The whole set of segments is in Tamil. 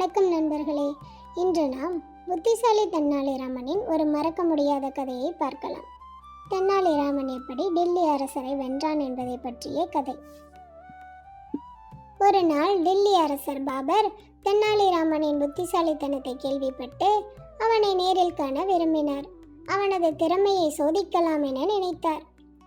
வணக்கம் நண்பர்களே. இன்று நாம் புத்திசாலி தென்னாலிராமனின் ஒரு மறக்க முடியாத கதையை பார்க்கலாம். தென்னாலிராமன் எப்படி டெல்லி அரசரை வென்றான் என்பதை பற்றிய கதை. ஒரு நாள் டெல்லி அரசர் பாபர் தென்னாலிராமனின் புத்திசாலித்தனத்தை கேள்விப்பட்டு அவனை நேரில் காண விரும்பினார். அவனது திறமையை சோதிக்கலாம் என நினைத்தார்.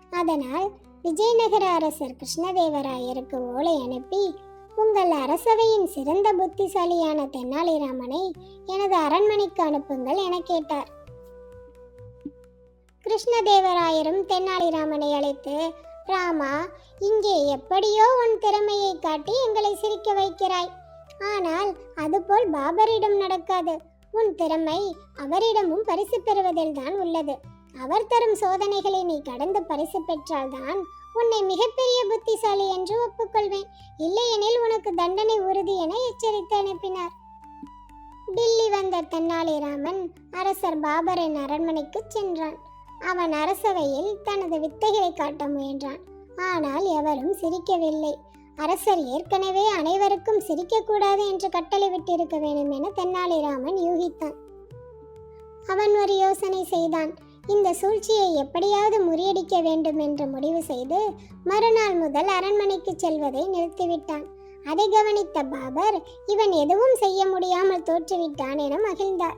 அதனால் விஜயநகர அரசர் கிருஷ்ணதேவராயருக்கு ஓலை அனுப்பி உங்கள் அரசவையின் சிறந்த புத்திசாலியான தென்னாலிராமனை எனது அரண்மனைக்கு அனுப்புங்கள் என கேட்டார். கிருஷ்ணதேவராயரும் தென்னாலிராமனை அழைத்து ராமா இங்கே எப்படியோ உன் திறமையை காட்டி எங்களை சிரிக்க வைக்கிறாய். ஆனால் அதுபோல் பாபரிடம் நடக்காது. உன் திறமை அவரிடமும் பரிசு பெறுவதில் தான் உள்ளது. அவர் தரும் சோதனைகளை நீ கடந்து பரிசு பெற்றால்தான் உன்னை மிகப்பெரிய புத்திசாலி என்று ஒப்புக்கொள்வேன். இல்லையெனில் உனக்கு தண்டனை உறுதி என எச்சரித்து அனுப்பினார். டில்லி வந்த தென்னாலிராமன் அரசர் பாபரின் அரண்மனைக்கு சென்றான். அவன் அரசவையில் தனது வித்தைகளை காட்ட முயன்றான். ஆனால் எவரும் சிரிக்கவில்லை. அரசர் ஏற்கனவே அனைவருக்கும் சிரிக்கக்கூடாது என்று கட்டளை விட்டிருக்க வேண்டும் என தென்னாலிராமன் யூகித்தான். அவன் ஒரு யோசனை செய்தான். இந்த சூழ்ச்சியை எப்படியாவது முறியடிக்க வேண்டும் என்று முடிவு செய்து மறுநாள் முதல் அரண்மனைக்கு செல்வதை நிறுத்திவிட்டான். அதை கவனித்த பாபர் இவன் எதுவும் செய்ய முடியாமல் தோற்றுவிட்டான் என மகிழ்ந்தார்.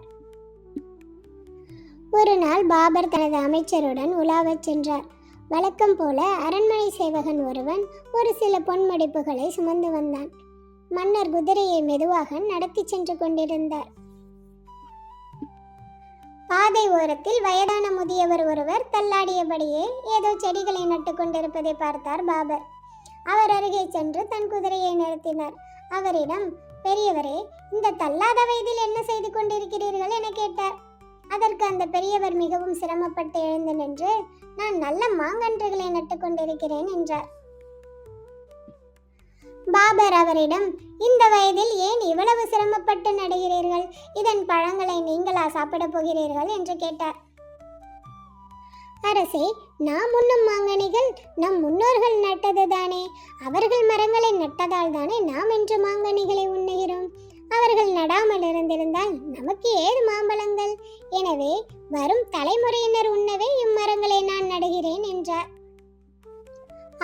ஒரு நாள் பாபர் தனது அமைச்சருடன் உலாவச் சென்றார். வழக்கம் போல அரண்மனை சேவகன் ஒருவன் ஒரு சில பொன்மடிப்புகளை சுமந்து வந்தான். மன்னர் குதிரையை மெதுவாக நடத்தி சென்று கொண்டிருந்தார். பாதை ஓரத்தில் வயதான முதியவர் ஒருவர் தள்ளாடியபடியே ஏதோ செடிகளை நட்டு கொண்டிருப்பதை பார்த்தார் பாபர். அவர் அருகே சென்று தன் குதிரையை நிறுத்தினார். அவரிடம் பெரியவரே இந்த தள்ளாத வயதில் என்ன செய்து கொண்டிருக்கிறீர்கள்? என கேட்டார். அதற்கு அந்த பெரியவர் மிகவும் சிரமப்பட்டு எழுந்து நின்று நான் நல்ல மாங்கன்றுகளை நட்டு கொண்டிருக்கிறேன் என்றார். பாபர் அவரிடம் இந்த வயதில் ஏன் இவ்வளவு சிரமப்பட்டு நடுகிறீர்கள்? இதன் பழங்களை நீங்களா சாப்பிடப் போகிறீர்கள்? என்று கேட்டார். அரசே நாம் உண்ணும் மாங்கனிகள் நம் முன்னோர்கள் நட்டது தானே? அவர்கள் மரங்களை நட்டதால் தானே நாம் இன்று மாங்கனிகளை உண்ணுகிறோம்? அவர்கள் நடாமல் இருந்திருந்தால் நமக்கு ஏது மாம்பழங்கள்? எனவே வரும் தலைமுறையினர் உண்ணவே இம்மரங்களை நான் நடுகிறேன் என்றார்.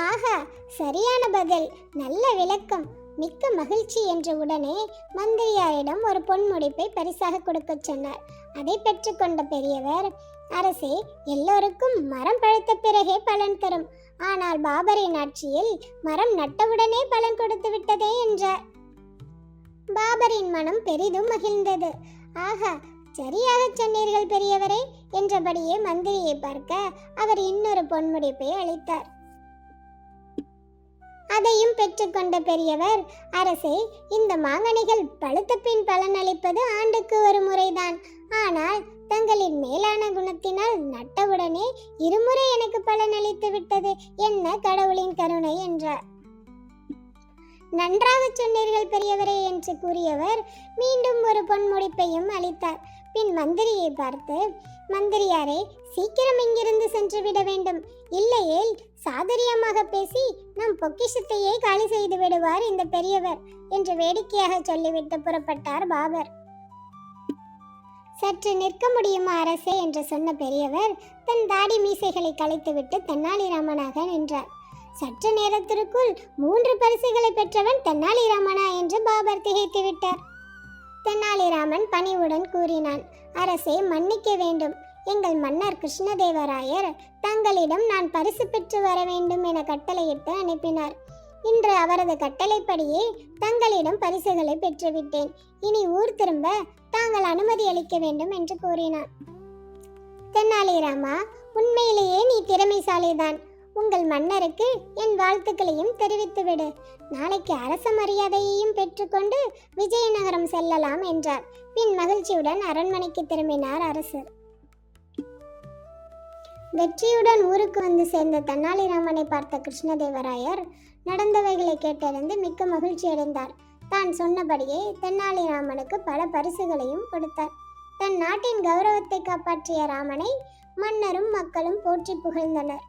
ஆஹா சரியான பதில். நல்ல விளக்கம். மிக்க மகிழ்ச்சி என்ற உடனே மந்திரியாரிடம் ஒரு பொன்முடிப்பை பரிசாக கொடுக்கச் சொன்னார். அதை பெற்றுக்கொண்ட பெரியவர் அரசே எல்லோருக்கும் மரம் பழுத்த பிறகே பலன் தரும். ஆனால் பாபரின் ஆட்சியில் மரம் நட்டவுடனே பலன் கொடுத்து விட்டதே என்றார். பாபரின் மனம் பெரிதும் மகிழ்ந்தது. ஆஹா சரியாக சொன்னீர்கள் பெரியவரே என்றபடியே மந்திரியை பார்க்க அவர் இன்னொரு பொன்முடிப்பை அளித்தார். அதையும் பெற்றுக்கொண்ட பெரியவர் அரசே இந்த மாங்கனிகள் பழுத்த பின் பலனளிப்பது ஆண்டுக்கு ஒரு முறைதான். ஆனால் தங்களின் மேலான குணத்தினால் நட்டவுடனே இருமுறை எனக்கு பலனளித்து விட்டது. என்ன கடவுளின் கருணை என்றார். நன்றாக சொன்னீர்கள் பெரியவரே என்று கூறியவர் மீண்டும் ஒரு பொன்முடிப்பையும் அளித்தார். பின் மந்திரியை பார்த்து மந்திரியாரே சீக்கிரம் இங்கிருந்து சென்று விட வேண்டும். இல்லையேல் சாதுரியமாக பேசி நம் பொக்கிஷத்தையே காலி செய்து விடுவார் இந்த பெரியவர் என்று வேடிக்கையாக சொல்லிவிட்டு புறப்பட்டார் பாபர். சற்று நிற்க முடியுமா அரசே? என்று சொன்ன பெரியவர் தன் தாடி மீசைகளை கலைத்துவிட்டு தென்னாலிராமனாக நின்றார். சற்று நேரத்திற்குள் மூன்று பரிசுகளை பெற்றவன் தென்னாலிராமனா? என்று பாபர் திகைத்து விட்டார் தென்னாலிராமன் பணிவுடன் கூறினான் அரசே மன்னிக்க வேண்டும். எங்கள் மன்னர் கிருஷ்ணதேவராயர் தங்களிடம் நான் பரிசு பெற்று வர வேண்டும் என கட்டளையிட்டு அனுப்பினார். இன்று அவரது கட்டளைப்படியே தங்களிடம் பரிசுகளை பெற்றுவிட்டேன். இனி ஊர் திரும்ப தாங்கள் அனுமதி அளிக்க வேண்டும் என்று கூறினான். தென்னாலிராமா உண்மையிலேயே நீ திறமைசாலிதான். உங்கள் மன்னருக்கு என் வாழ்த்துக்களையும் தெரிவித்துவிடு. நாளைக்கு அரச மரியாதையையும் பெற்றுக்கொண்டு விஜயநகரம் செல்லலாம் என்றார். பின் மகிழ்ச்சியுடன் அரண்மனைக்கு திரும்பினார் அரசர். வெற்றியுடன் ஊருக்கு வந்து சேர்ந்த தென்னாலிராமனை பார்த்த கிருஷ்ணதேவராயர் நடந்தவைகளை கேட்டறிந்து மிக்க மகிழ்ச்சி அடைந்தார். தான் சொன்னபடியே தென்னாலிராமனுக்கு பல பரிசுகளையும் கொடுத்தார். தன் நாட்டின் கௌரவத்தை காப்பாற்றிய ராமனை மன்னரும் மக்களும் போற்றி புகழ்ந்தனர்.